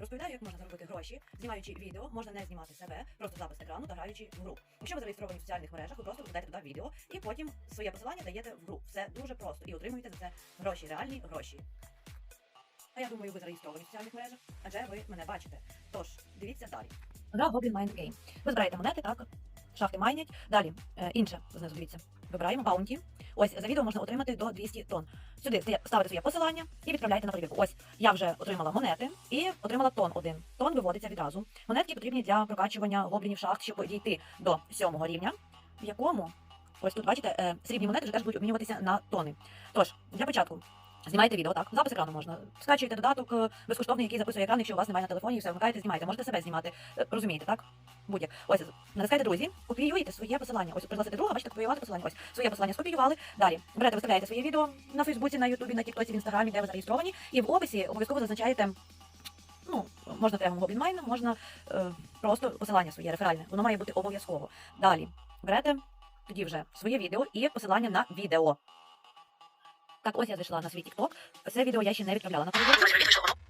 Розповідаю, як можна заробити гроші, знімаючи відео, можна не знімати себе, просто запис екрану та граючи в гру. Якщо ви зареєстровані в соціальних мережах, ви просто додаєте туди відео і потім своє посилання даєте в гру. Все дуже просто і отримуєте за це гроші, реальні гроші. А я думаю, ви зареєстровані в соціальних мережах, адже ви мене бачите. Тож, дивіться далі. Гра Goblin Mind Game. Ви збираєте монети, так? Шахти майнять. Далі, е, інше, знизу дивіться. Вибираємо баунті. Ось за відео можна отримати до 200 тонн. Сюди ставите своє посилання і відправляєте на перевірку. Ось я вже отримала монети і отримала тон один. Тон виводиться відразу. Монетки потрібні для прокачування гоблінів шахт, щоб дійти до сьомого рівня, в якому ось тут бачите, е, срібні монети вже теж будуть обмінюватися на тони. Тож для початку. Знімаєте відео, так, запис екрану можна. Скачуєте додаток е, безкоштовний, який записує екран, якщо у вас немає на телефоні, все вмикаєте, знімаєте. Можете себе знімати. Е, Розумієте, так? Будь-як. Ось натискаєте друзі, копіюєте своє посилання. Ось пригласити друга, бачите, копіювати посилання. Ось своє посилання скопіювали. Далі берете, виставляєте своє відео на Фейсбуці, на Ютубі, на Тіктоці, в Інстаграмі, де ви зареєстровані, і в описі обов'язково зазначаєте. Ну, можна прямо Mine, можна е, просто посилання своє реферальне. Воно має бути обов'язково. Далі берете тоді вже своє відео і посилання на відео. Так, ось я зайшла на свій TikTok. Це відео я ще не відправляла на.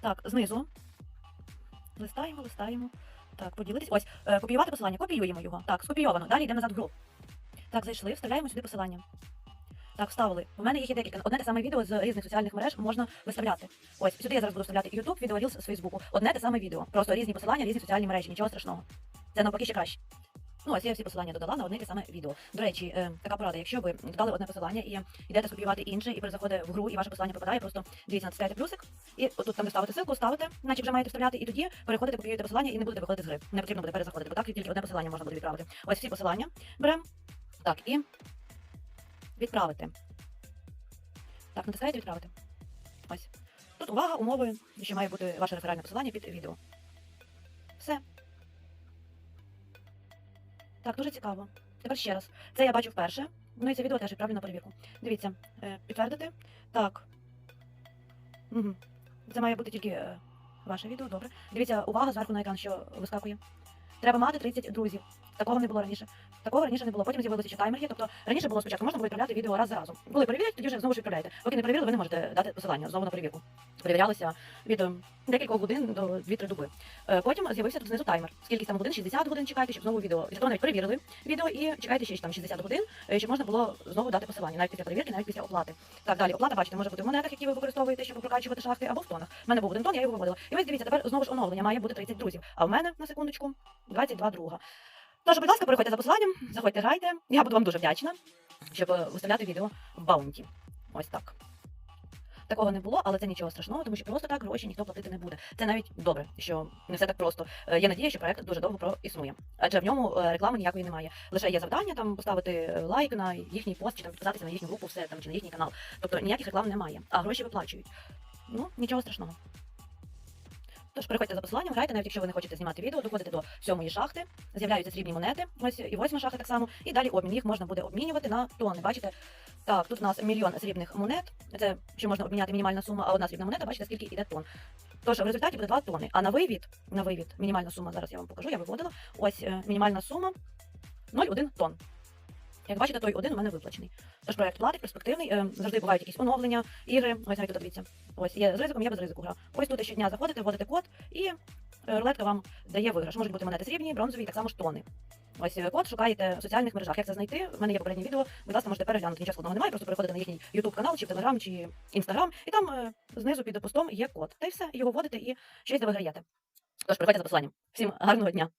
Так, знизу. Листаємо, листаємо. Так, поділитись. Ось, е, копіювати посилання, копіюємо його. Так, скопійовано. Далі йдемо назад в гру. Так, зайшли, вставляємо сюди посилання. Так, вставили. У мене їх є декілька. Одне те саме відео з різних соціальних мереж можна виставляти. Ось сюди я зараз буду вставляти YouTube, відео Reels з Фейсбуку. Одне те саме відео. Просто різні посилання, різні соціальні мережі. Нічого страшного. Це навпаки ще краще. Ну, ось я всі посилання додала на одне те саме відео. До речі, е, така порада. Якщо ви додали одне посилання і йдете скопіювати інше, і перезаходите в гру, і ваше посилання попадає, просто дивіться, натискаєте плюсик, і отут там де ставите ссылку, ставите, наче вже маєте вставляти, і тоді переходите, копіюєте посилання і не будете виходити з гри. Не потрібно буде перезаходити, бо так тільки одне посилання можна буде відправити. Ось всі посилання беремо. Так, і відправити. Так, натискаєте відправити. Ось. Тут увага, умови, що має бути ваше реферальне посилання під відео. Все. Так, дуже цікаво. Тепер ще раз. Це я бачу вперше. Ну і це відео теж відправлю на перевірку. Дивіться, е, підтвердити. Так. Угу. Це має бути тільки е, ваше відео, добре. Дивіться, увага зверху на екран, що вискакує. Треба мати 30 друзів. Такого не було раніше. Такого раніше не було. Потім з'явилося ще таймер є. Тобто раніше було спочатку можна було відправляти відео раз за разом. Коли перевірять, тоді вже знову ж відправляєте. Поки не перевірили, ви не можете дати посилання знову на перевірку. Перевірялося від е, декількох годин до 2-3 доби. Е, Потім з'явився тут знизу таймер. Скільки там годин, 60 годин чекайте, щоб знову відео. Після того навіть перевірили відео і чекайте ще там 60 годин, е, щоб можна було знову дати посилання, навіть після перевірки, навіть після оплати. Так, далі оплата, бачите, може бути в монетах, які ви використовуєте, щоб прокачувати шахти, або в тонах. У мене був один тон, я його виводила. І ось дивіться, тепер знову ж оновлення має бути 30 друзів. А в мене на секундочку 22 друга. Тож, будь ласка, переходьте за посиланням, заходьте, грайте. Я буду вам дуже вдячна, щоб е, виставляти відео в баунті. Ось так. Такого не було, але це нічого страшного, тому що просто так гроші ніхто платити не буде. Це навіть добре, що не все так просто. Е, Є надія, що проект дуже довго проіснує. Адже в ньому е, реклами ніякої немає. Лише є завдання там поставити е, лайк на їхній пост чи там підписатися на їхню групу, все там чи на їхній канал. Тобто ніяких реклам немає, а гроші виплачують. Ну, нічого страшного. Тож переходьте за посиланням, грайте, навіть якщо ви не хочете знімати відео, доходите до сьомої шахти, з'являються срібні монети, ось і восьма шахта так само, і далі обмін. Їх можна буде обмінювати на тони. Бачите? Так, тут у нас мільйон срібних монет. Це що можна обміняти мінімальна сума, а одна срібна монета, бачите, скільки йде тон. Тож в результаті буде 2 тони. А на вивід, на вивід, мінімальна сума, зараз я вам покажу, я виводила. Ось е, мінімальна сума 0,1 тонн. Як бачите, той один у мене виплачений. Тож проект платить, перспективний, е, завжди бувають якісь оновлення, ігри. Ось навіть тут дивіться. Ось є з ризиком, є без ризику гра. Ось тут щодня заходите, вводите код, і е, рулетка вам дає виграш. Можуть бути монети срібні, бронзові, так само ж тони. Ось е, код шукаєте в соціальних мережах. Як це знайти? У мене є попереднє відео. Будь ласка, можете переглянути. Нічого складного немає, просто переходите на їхній YouTube канал, чи в Telegram, чи Instagram, і там е, знизу під постом є код. Та й все, його вводите і щось виграєте. Тож приходьте за посиланням. Всім гарного дня!